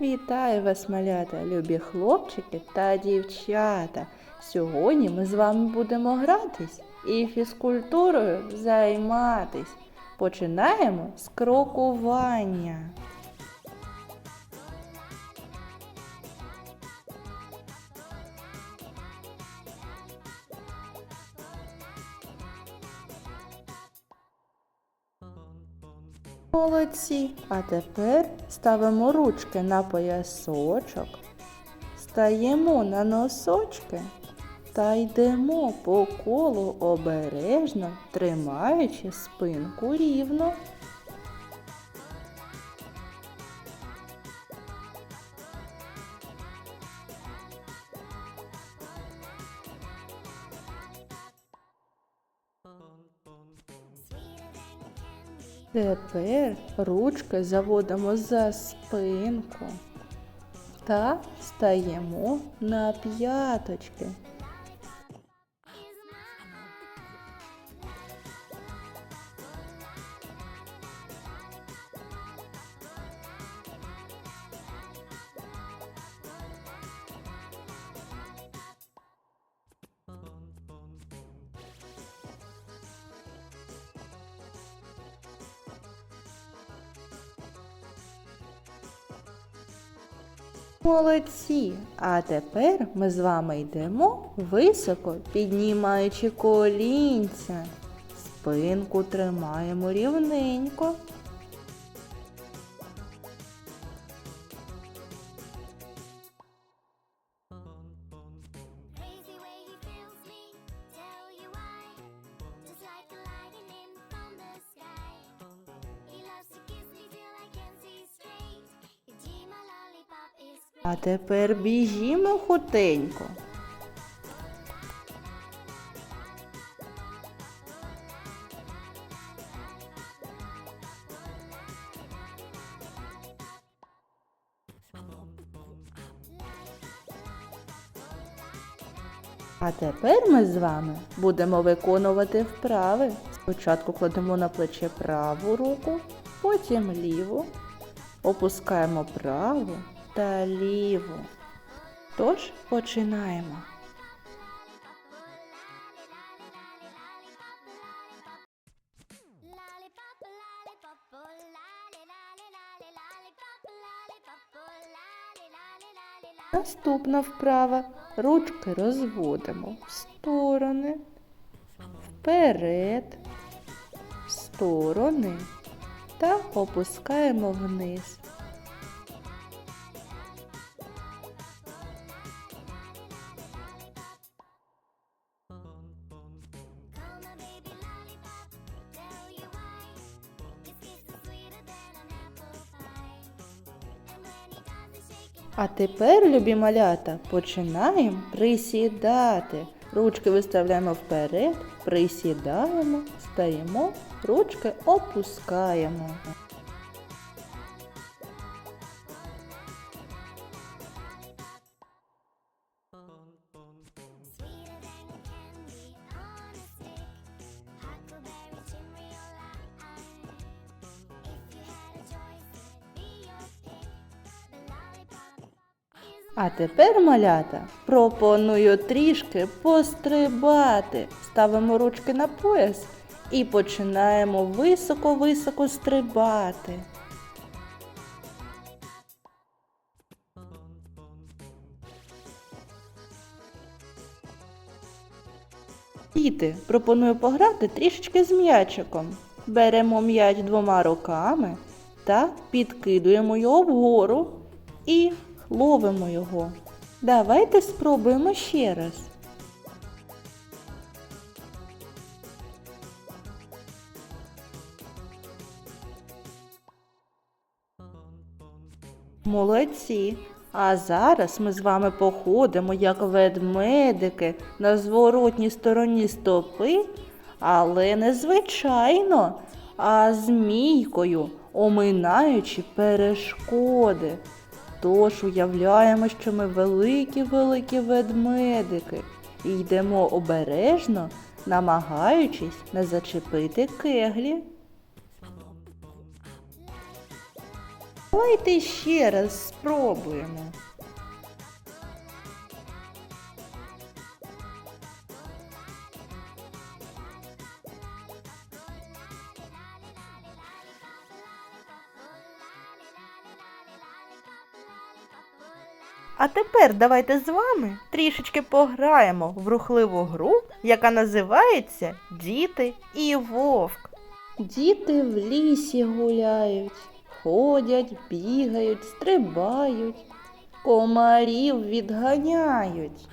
Вітаю вас, малята, любі хлопчики та дівчата. Сьогодні ми з вами будемо гратись і фізкультурою займатись. Починаємо з крокування. Молодці. А тепер ставимо ручки на поясочок, стаємо на носочки та йдемо по колу обережно, тримаючи спинку рівно. Тепер ручки заводимо за спинку та стаємо на п'яточки. Молодці! А тепер ми з вами йдемо високо, піднімаючи колінця. Спинку тримаємо рівненько. А тепер біжімо хутенько. А тепер ми з вами будемо виконувати вправи. Спочатку кладемо на плече праву руку, потім ліву, опускаємо праву та ліву. Тож починаємо. Наступна вправа. Ручки розводимо в сторони, вперед, в сторони та опускаємо вниз. А тепер, любі малята, починаємо присідати. Ручки виставляємо вперед, присідаємо, стаємо, ручки опускаємо. А тепер, малята, пропоную трішки пострибати. Ставимо ручки на пояс і починаємо високо-високо стрибати. Діти, пропоную пограти трішечки з м'ячиком. Беремо м'яч двома руками та підкидуємо його вгору і ловимо його. Давайте спробуємо ще раз. Молодці! А зараз ми з вами походимо як ведмедики на зворотній стороні стопи, але не звичайно, а змійкою, оминаючи перешкоди. Тож уявляємо, що ми великі-великі ведмедики і йдемо обережно, намагаючись не зачепити кеглі. Давайте ще раз спробуємо. А тепер давайте з вами трішечки пограємо в рухливу гру, яка називається Діти і вовк. Діти в лісі гуляють, ходять, бігають, стрибають, комарів відганяють.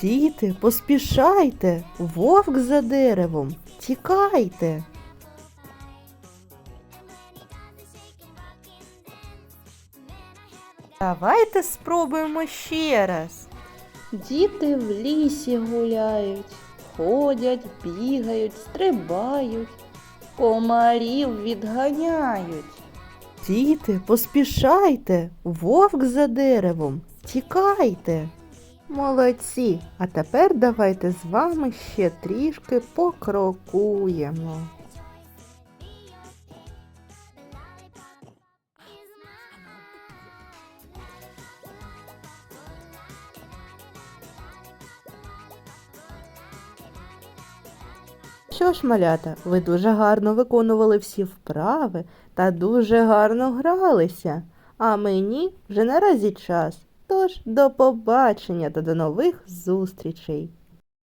Діти, поспішайте, вовк за деревом, тікайте. Давайте спробуємо ще раз. Діти в лісі гуляють, ходять, бігають, стрибають, комарів відганяють. Діти, поспішайте, вовк за деревом, тікайте. Молодці, а тепер давайте з вами ще трішки покрокуємо. Що ж, малята, ви дуже гарно виконували всі вправи та дуже гарно гралися. А мені вже наразі час. Тож до побачення та до нових зустрічей!